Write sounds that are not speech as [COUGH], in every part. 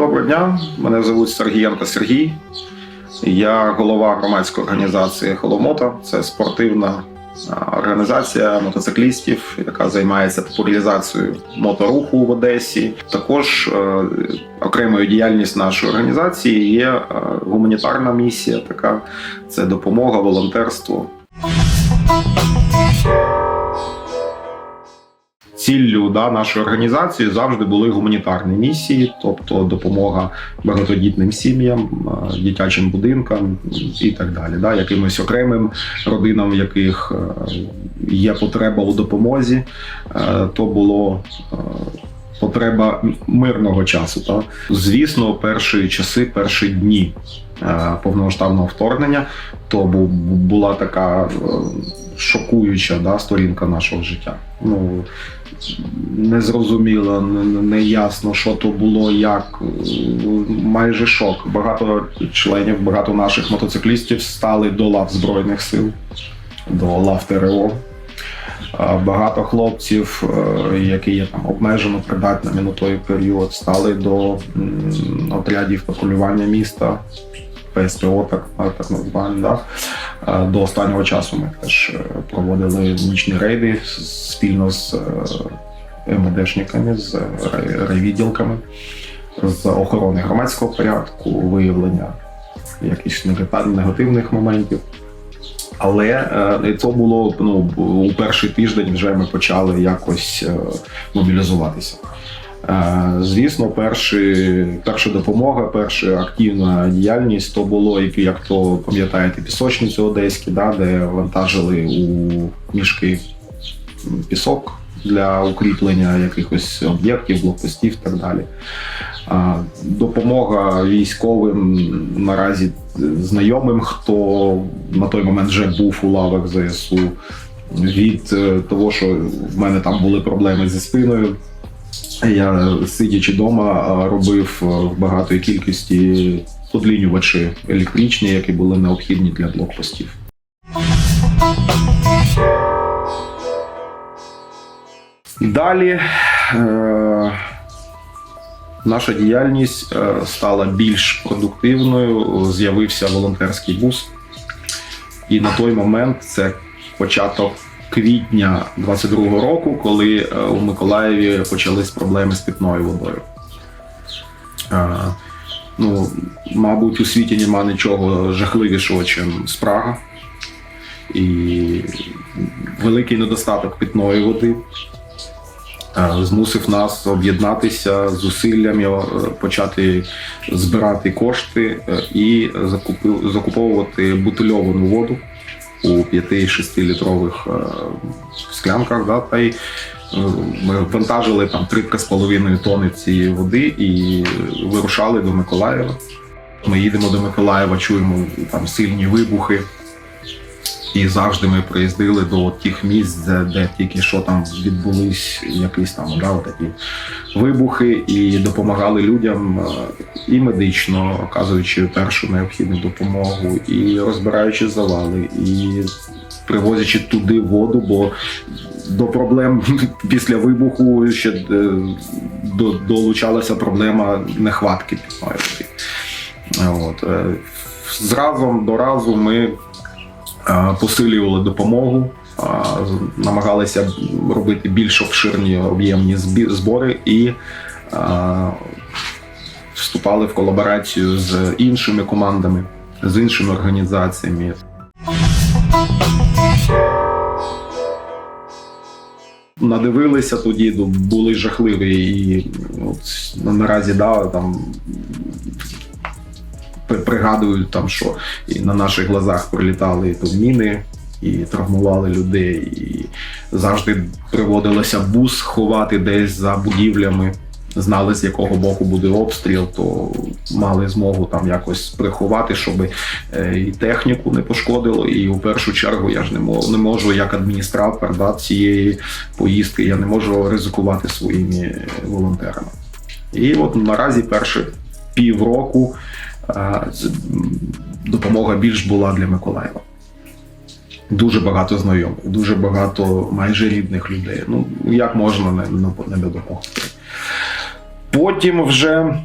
Доброго дня, мене звуть Сергієнко Сергій. Я голова громадської організації Холомота. Це спортивна організація мотоциклістів, яка займається популяризацією моторуху в Одесі. Також е, окремою діяльністю нашої організації є е, гуманітарна місія. Така це допомога, волонтерство. Ціллю да, нашої організації завжди були гуманітарні місії, тобто допомога багатодітним сім'ям, е, дитячим будинкам і так далі. Да, якимось окремим родинам, в яких е, є потреба у допомозі, е, то було потреба мирного часу. Та. Звісно, перші часи, перші дні повномасштабного вторгнення, то була така е, шокуюча да, сторінка нашого життя. Ну, незрозуміло, не- не- неясно, що то було, як е, майже шок. Багато членів, багато наших мотоциклістів стали до лав Збройних сил, до лав ТРО. Багато хлопців, е, які є там обмежено придатними на той період, стали до отрядів патрулювання міста, ПСПО, так, так називаємо. Да? Е, До останнього часу ми теж е, проводили нічні рейди спільно з е, МВДшниками, з райвідділками, з охорони громадського порядку, виявлення якихось негативних моментів. Але це було ну, у перший тиждень вже ми почали якось мобілізуватися. Е, Звісно, перші, перша допомога, перша активна діяльність то було, як, як то пам'ятаєте, пісочниці одеські, да, де вантажили у мішки пісок для укріплення якихось об'єктів, блокпостів і так далі. Допомога військовим наразі знайомим, хто на той момент вже був у лавах ЗСУ. Від е, того, що в мене там були проблеми зі спиною, я сидячи вдома, робив в багатої кількості подлінювачі електричні, які були необхідні для блокпостів. Далі е, наша діяльність е, стала більш продуктивною. З'явився волонтерський бус. І на той момент це початок квітня 22-го року, коли е, у Миколаєві почались проблеми з питною водою. Е, ну, мабуть, у світі нема нічого жахливішого, ніж спрага. І великий недостаток питної води е, змусив нас об'єднатися з зусиллями, почати збирати кошти і закуповувати бутильовану воду у 5-6 літрових е, склянках. Да, та й е, ми вантажили там 3-3,5 тонни цієї води і вирушали до Миколаєва. Ми їдемо до Миколаєва, чуємо там сильні вибухи. І завжди ми приїздили до тих місць, де, де тільки що там відбулись якісь там да, такі вибухи, і допомагали людям е, і медично, оказуючи першу необхідну допомогу, і розбираючи завали, і привозячи туди воду, бо до проблем [LAUGHS] після вибуху ще е, до- долучалася проблема нехватки. От. е, З до разу ми посилювали допомогу, е, намагалися робити більш обширні об'ємні збори і е, вступали в колаборацію з іншими командами, з іншими організаціями. Надивилися тоді, ну, були жахливі і от, ну, наразі да, там пригадую, там, що і на наших глазах прилітали то міни і травмували людей, і завжди приводилося бус ховати десь за будівлями. Знали, з якого боку буде обстріл, то мали змогу там якось приховати, щоб е, і техніку не пошкодило. І у першу чергу я ж не можу, не можу як адміністратор да, цієї поїздки, я не можу ризикувати своїми волонтерами. І от наразі перші півроку е, допомога більш була для Миколаєва. Дуже багато знайомих, дуже багато майже рідних людей. Ну як можна не, не, допомогти. Потім вже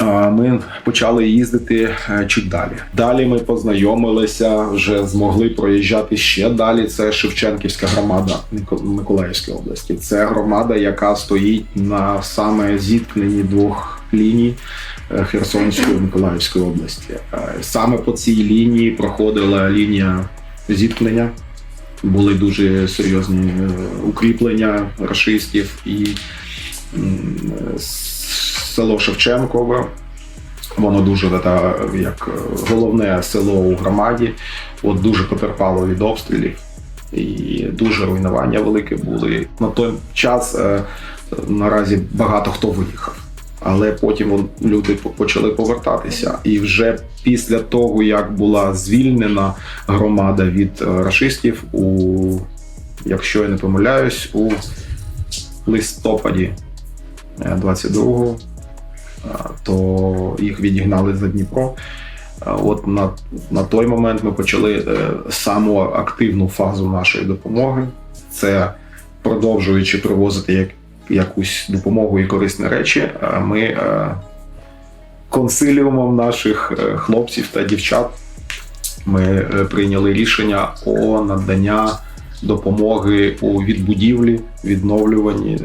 ми почали їздити е, чуть далі. Далі ми познайомилися, вже змогли проїжджати ще далі. Це Шевченківська громада Миколаївської області. Це громада, яка стоїть на саме зіткненні двох ліній е, Херсонської Миколаївської області. Е, Саме по цій лінії проходила лінія зіткнення. Були дуже серйозні укріплення рашистів і село Шевченкове. Воно дуже та, як е, головне село у громаді. От дуже потерпало від обстрілів і дуже руйнування велике були. На той час е, наразі багато хто виїхав. Але потім люди почали повертатися. І вже після того, як була звільнена громада від е, рашистів, у, якщо я не помиляюсь, у листопаді е, 22-го, е, то їх відігнали за Дніпро. От на, на той момент ми почали е, саму активну фазу нашої допомоги. Це продовжуючи привозити як, якусь допомогу і корисні речі. Ми е, консиліумом наших е, хлопців та дівчат ми прийняли рішення о надання допомоги у відбудівлі, відновлюванні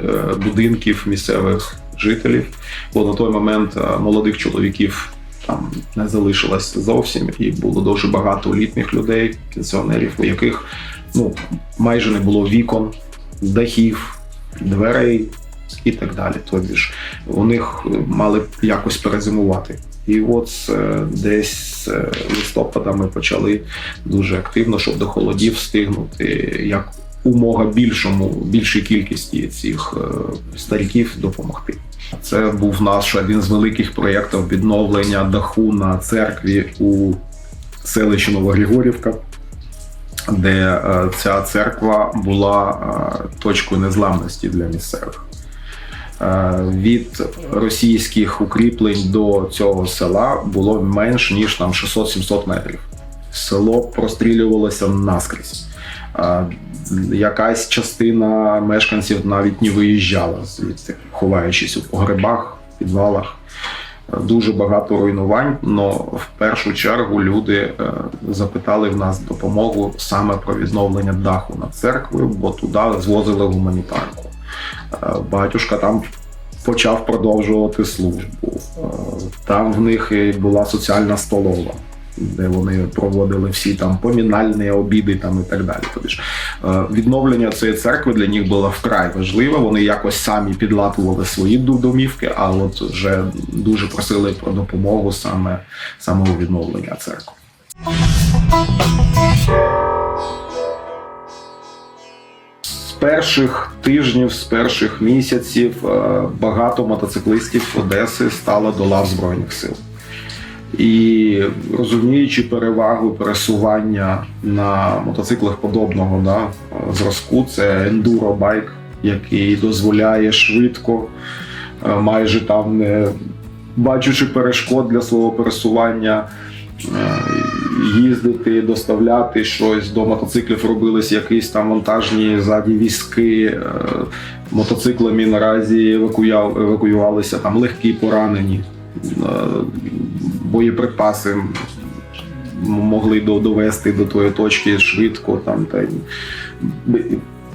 будинків місцевих жителів. Бо на той момент е, молодих чоловіків там не залишилось зовсім, і було дуже багато літніх людей, пенсіонерів, у яких ну майже не було вікон, дахів, дверей і так далі. Тобі ж у них мали якось перезимувати. І от е, десь е, листопада ми почали дуже активно, щоб до холодів встигнути як умога більшому, більшій кількості цих стариків допомогти. Це був наш один з великих проєктів відновлення даху на церкві у селищі Новогригорівка, де е, ця церква була е, точкою незламності для місцевих. Е, Від російських укріплень до цього села було менш ніж там 600-700 метрів. Село прострілювалося наскрізь. Якась частина мешканців навіть не виїжджала звідти, ховаючись у погребах, підвалах. Дуже багато руйнувань, але в першу чергу люди е, запитали в нас допомогу саме про відновлення даху над церквою, бо туди звозили гуманітарку. Е, Батюшка там почав продовжувати службу. Е, Там в них була соціальна столова, де вони проводили всі там помінальні обіди там і так далі. Тобто ж, е, відновлення цієї церкви для них було вкрай важливе. Вони якось самі підлатували свої домівки, а от вже дуже просили про допомогу саме, у відновлення церкви. З перших тижнів, з перших місяців е, багато мотоциклистів Одеси стало до лав Збройних сил. І розуміючи перевагу пересування на мотоциклах подобного да, зразку, це ендуро-байк, який дозволяє швидко, е, майже там не бачучи перешкод для свого пересування, е, їздити, доставляти щось до мотоциклів, робились якісь там монтажні ззаді візки. е, Мотоциклами наразі евакуювалися там легкі поранені, боєприпаси могли довести до тої точки швидко там та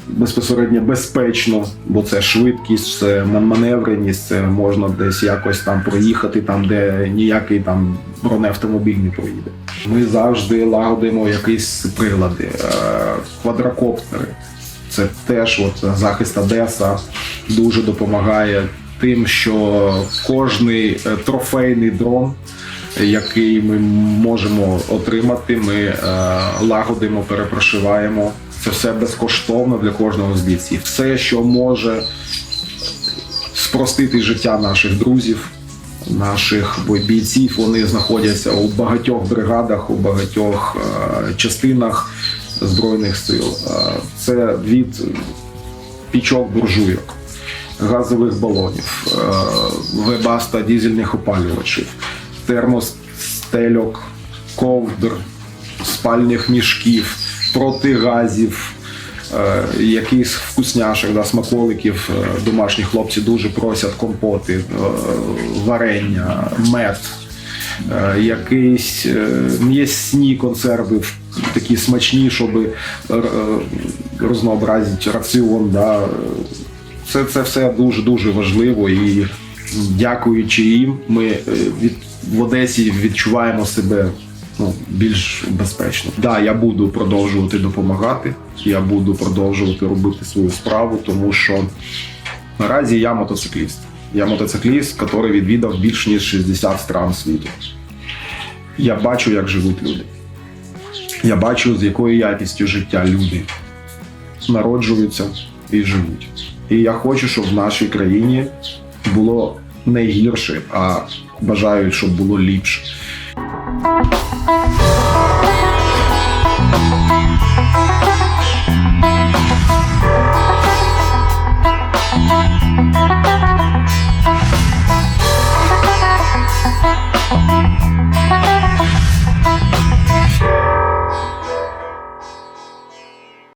безпосередньо безпечно, бо це швидкість, це маневреність, це можна десь якось там проїхати, там де ніякий там бронеавтомобіль не проїде. Ми завжди лагодимо якісь прилади, е, квадрокоптери. Це теж от захист Одеса дуже допомагає тим, що кожний е, трофейний дрон, який ми можемо отримати, ми е, лагодимо, перепрошиваємо. Це все безкоштовно для кожного з бійців. Все, що може спростити життя наших друзів, наших бійців, вони знаходяться у багатьох бригадах, у багатьох е, частинах збройних сил. Е, Це від пічок буржуйок, газових балонів, вебаста дізельних опалювачів, термостельок, ковдр, спальних мішків, протигазів, е, якийсь вкусняшок, да, смаколиків. Е, Домашні хлопці дуже просять компоти, е, варення, мед, якісь м'ясні консерви такі смачні, щоб рознообразити раціон. Да. Це, це все дуже дуже важливо і дякуючи їм, ми від в Одесі відчуваємо себе ну, більш безпечно. Да, я буду продовжувати допомагати. Я буду продовжувати робити свою справу, тому що наразі я мотоцикліст. Я мотоцикліст, який відвідав більш ніж 60 стран світу. Я бачу, як живуть люди. Я бачу, з якою якістю життя люди народжуються і живуть. І я хочу, щоб в нашій країні було не гірше, а бажаю, щоб було ліпше.